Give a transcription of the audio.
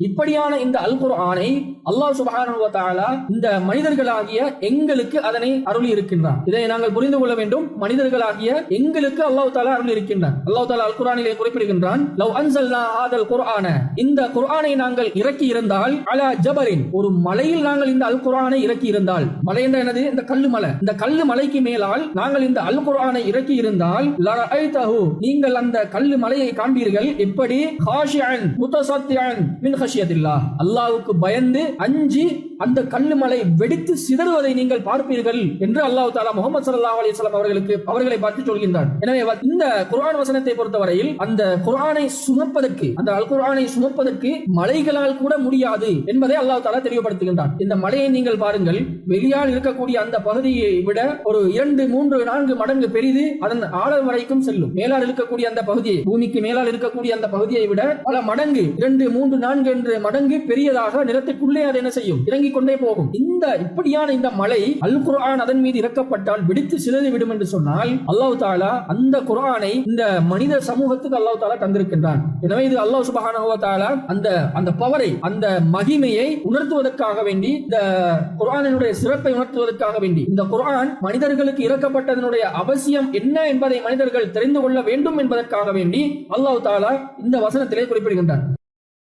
இப்படியான இந்த அல் குர்ஆனை அல்லாஹ் சுப்ஹானஹு வ தஆலா இந்த மனிதர்களாகிய எங்களுக்கு அதனை அருள் இருக்கின்றான் இதை நாங்கள் புரிந்து கொள்ள வேண்டும். மனிதர்களாகிய எங்களுக்கு அல்லாஹ் தஆலா அருள் இருக்கின்றான் அல்லாஹ் தஆலா அல் குர்ஆனிலே குறிப்பிடுகின்றான் லவ் அன்சல்னா ஆதல் குர்ஆன. இந்த குர்ஆனை நாங்கள் இறக்கி இருந்தால் அலா ஜபரின் ஒரு மலையில் நாங்கள் இந்த அல் குர்ஆனை இறக்கி இருந்தால் மலை என்ற என்னது? இந்த கல்லு மலை. இந்த கல்லு மலைக்கு மேலால் நாங்கள் இந்த அல் குர்ஆனை இறக்கி இருந்தால் லரஐதஹு நீங்கள் அந்த கல்லு மலையை காண்பீர்கள். எப்படி? ஹாஷியன் முத்தசத்தியன் மின் ஹஷியத்தில்லா அல்லாவுக்கு பயந்து அஞ்சி அந்த கல்லுமலை வெடித்து சிதறுவதை நீங்கள் பார்ப்பீர்கள் என்று அல்லாஹ் தாலா முகமது சல்லா அலைஹி அவர்களுக்கு அவர்களை பார்த்து சொல்கின்றார் எனவே இந்த குரான் வசனத்தை பொறுத்தவரையில் அந்த குரானை சுமப்பதற்கு அந்த அல் குரானை சுமப்பதற்கு மலைகளால் கூட முடியாது என்பதை அல்லாஹ் தாலா தெளிவுபடுத்துகின்றான். இந்த மலையை நீங்கள் பாருங்கள் வெளியால் இருக்கக்கூடிய அந்த பகுதியை விட ஒரு இரண்டு மூன்று நான்கு மடங்கு பெரிது அதன் ஆழம் வரைக்கும் செல்லும். மேலால் இருக்கக்கூடிய அந்த பகுதியை பூமிக்கு மேலால் இருக்கக்கூடிய அந்த பகுதியை விட பல மடங்கு இரண்டு மூன்று நான்கு என்று மடங்கு பெரியதாக நிலத்துக்குள்ளே அது என்ன செய்யும்? இறங்கிக் கொண்டே போகும். இந்த இப்படியான இந்த மலை அல் குரான் அதன் மீது இறக்கப்பட்டால் வெடித்து சிதறி விடும் என்று சொன்னால் அல்லாஹ் தாலா அந்த குரானை இந்த மனித சமூகத்துக்கு அல்லாஹ் தாலா தந்திருக்கின்றான். எனவே இது அல்லாஹ் சுபஹானஹு தாலா அந்த அந்த பவரை அந்த மகிமையை உணர்த்துவதற்காக வேண்டி இந்த குரானினுடைய சிறப்பை உணர்த்துவதற்காக வேண்டி இந்த குரான் மனிதர்களுக்கு இறக்கப்பட்டதனுடைய அவசியம் என்ன என்பதை மனிதர்கள் தெரிந்து கொள்ள வேண்டும் என்பதற்காக வேண்டி அல்லாஹ் தாலா இந்த வசனத்திலே குறிப்பிடுகின்றார்